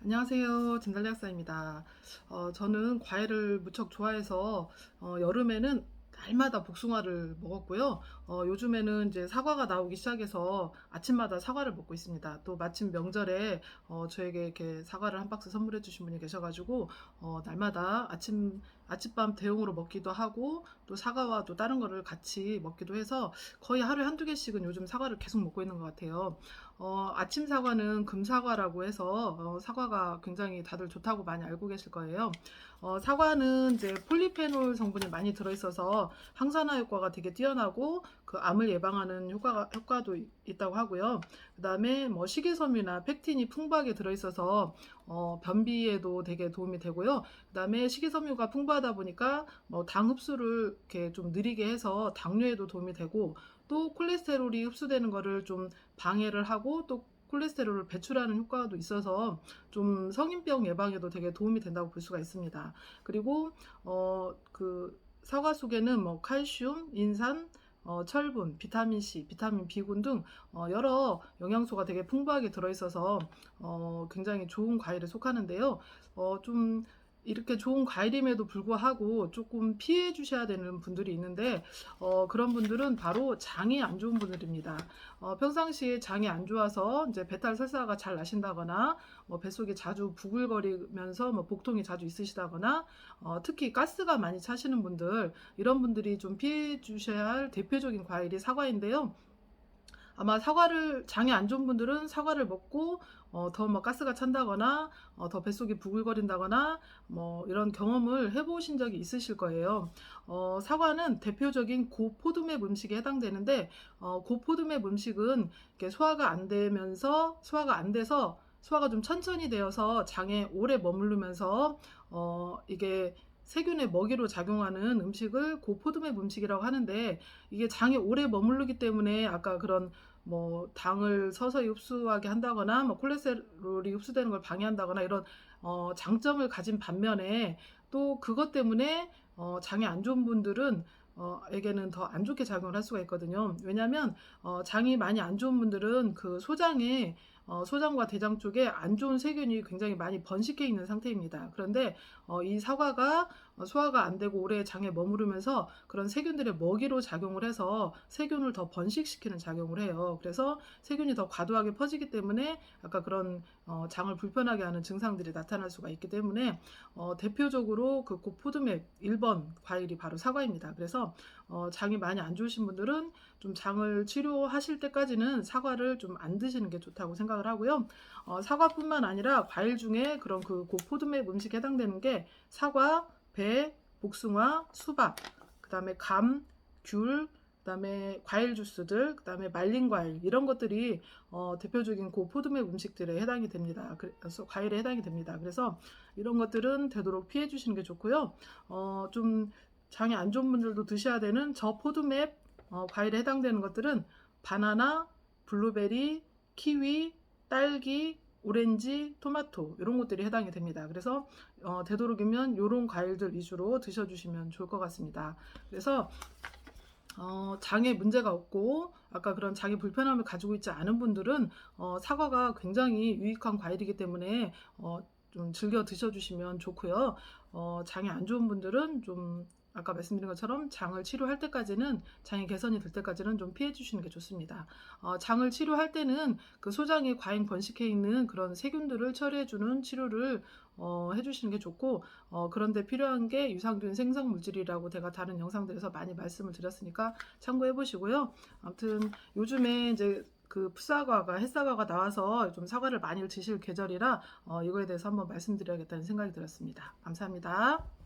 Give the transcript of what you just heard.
안녕하세요. 진달래 학사입니다. 어, 저는 과일을 무척 좋아해서 어, 여름에는 날마다 복숭아를 먹었고요. 어, 요즘에는 이제 사과가 나오기 시작해서 아침마다 사과를 먹고 있습니다. 또 마침 명절에 어, 저에게 이렇게 사과를 한 박스 선물해 주신 분이 계셔가지고 어, 날마다 아침 아침밤 대용으로 먹기도 하고 또 사과와 또 다른 거를 같이 먹기도 해서 거의 하루에 한두 개씩은 요즘 사과를 계속 먹고 있는 것 같아요. 어, 아침 사과는 금사과라고 해서 어, 사과가 굉장히 다들 좋다고 많이 알고 계실 거예요. 어, 사과는 이제 폴리페놀 성분이 많이 들어있어서 항산화 효과가 되게 뛰어나고 그 암을 예방하는 효과가 효과도 있- 있다고 하고요. 그다음에 뭐 식이섬유나 펙틴이 풍부하게 들어 있어서 어, 변비에도 되게 도움이 되고요. 그다음에 식이섬유가 풍부하다 보니까 뭐 당 흡수를 이렇게 좀 느리게 해서 당뇨에도 도움이 되고 또 콜레스테롤이 흡수되는 거를 좀 방해를 하고 또 콜레스테롤을 배출하는 효과도 있어서 좀 성인병 예방에도 되게 도움이 된다고 볼 수가 있습니다. 그리고 어그 사과 속에는 뭐 칼슘, 인산, 어, 철분, 비타민 C, 비타민 B군 등 어, 여러 영양소가 되게 풍부하게 들어있어서 어, 굉장히 좋은 과일에 속하는데요. 어, 좀 이렇게 좋은 과일임에도 불구하고 조금 피해 주셔야 되는 분들이 있는데 어, 그런 분들은 바로 장이 안 좋은 분들입니다. 어, 평상시에 장이 안 좋아서 이제 배탈 설사가 잘 나신다거나 뭐 뱃속이 자주 부글거리면서 뭐 복통이 자주 있으시다거나 어, 특히 가스가 많이 차시는 분들 이런 분들이 좀 피해 주셔야 할 대표적인 과일이 사과인데요. 아마 사과를 장이 안 좋은 분들은 사과를 먹고 어, 더막 가스가 찬다거나 어, 더 뱃속이 부글거린다거나 뭐 이런 경험을 해보신 적이 있으실 거예요. 어, 사과는 대표적인 고포도맥 음식에 해당되는데 어, 고포도맥 음식은 이렇게 소화가 안 되면서 소화가 안 돼서 소화가 좀 천천히 되어서 장에 오래 머무르면서 어, 이게 세균의 먹이로 작용하는 음식을 고포도맥 음식이라고 하는데 이게 장에 오래 머무르기 때문에 아까 그런 뭐 당을 서서히 흡수하게 한다거나 뭐 콜레스테롤이 흡수되는 걸 방해한다거나 이런 어, 장점을 가진 반면에 또 그것 때문에 어, 장이 안 좋은 분들은 어, 에게는 더 안 좋게 작용을 할 수가 있거든요. 왜냐하면 어, 장이 많이 안 좋은 분들은 그 소장에 어, 소장과 대장 쪽에 안 좋은 세균이 굉장히 많이 번식해 있는 상태입니다. 그런데 어, 이 사과가 어, 소화가 안 되고 오래 장에 머무르면서 그런 세균들의 먹이로 작용을 해서 세균을 더 번식시키는 작용을 해요. 그래서 세균이 더 과도하게 퍼지기 때문에 아까 그런 어, 장을 불편하게 하는 증상들이 나타날 수가 있기 때문에 어, 대표적으로 그 고포도맥 1번 과일이 바로 사과입니다. 그래서 어, 장이 많이 안 좋으신 분들은 좀 장을 치료하실 때까지는 사과를 좀 안 드시는 게 좋다고 생각 을 하고요. 어, 사과뿐만 아니라 과일 중에 그런 그 고포도맥 음식에 해당되는 게 사과, 배, 복숭아, 수박, 그 다음에 감, 귤, 그다음에 과일 주스들, 그다음에 말린 과일 이런 것들이 어, 대표적인 고포도맥 음식들에 해당이 됩니다. 그래서 과일에 해당이 됩니다. 그래서 이런 것들은 되도록 피해 주시는 게 좋고요. 어, 좀 장이 안 좋은 분들도 드셔야 되는 저포도맥 어, 과일에 해당되는 것들은 바나나, 블루베리, 키위, 딸기, 오렌지, 토마토 이런 것들이 해당이 됩니다. 그래서 어, 되도록이면 이런 과일들 위주로 드셔주시면 좋을 것 같습니다. 그래서 어, 장에 문제가 없고 아까 그런 장의 불편함을 가지고 있지 않은 분들은 어, 사과가 굉장히 유익한 과일이기 때문에 어, 좀 즐겨 드셔주시면 좋고요. 어, 장이 안 좋은 분들은 좀 아까 말씀드린 것처럼 장을 치료할 때까지는 장이 개선이 될 때까지는 좀 피해 주시는 게 좋습니다. 어, 장을 치료할 때는 그 소장에 과잉 번식해 있는 그런 세균들을 처리해 주는 치료를 어, 해주시는 게 좋고 어, 그런데 필요한 게 유산균 생성 물질이라고 제가 다른 영상들에서 많이 말씀을 드렸으니까 참고해 보시고요. 아무튼 요즘에 이제 그 풋사과가 햇사과가 나와서 좀 사과를 많이 드실 계절이라 어, 이거에 대해서 한번 말씀드려야겠다는 생각이 들었습니다. 감사합니다.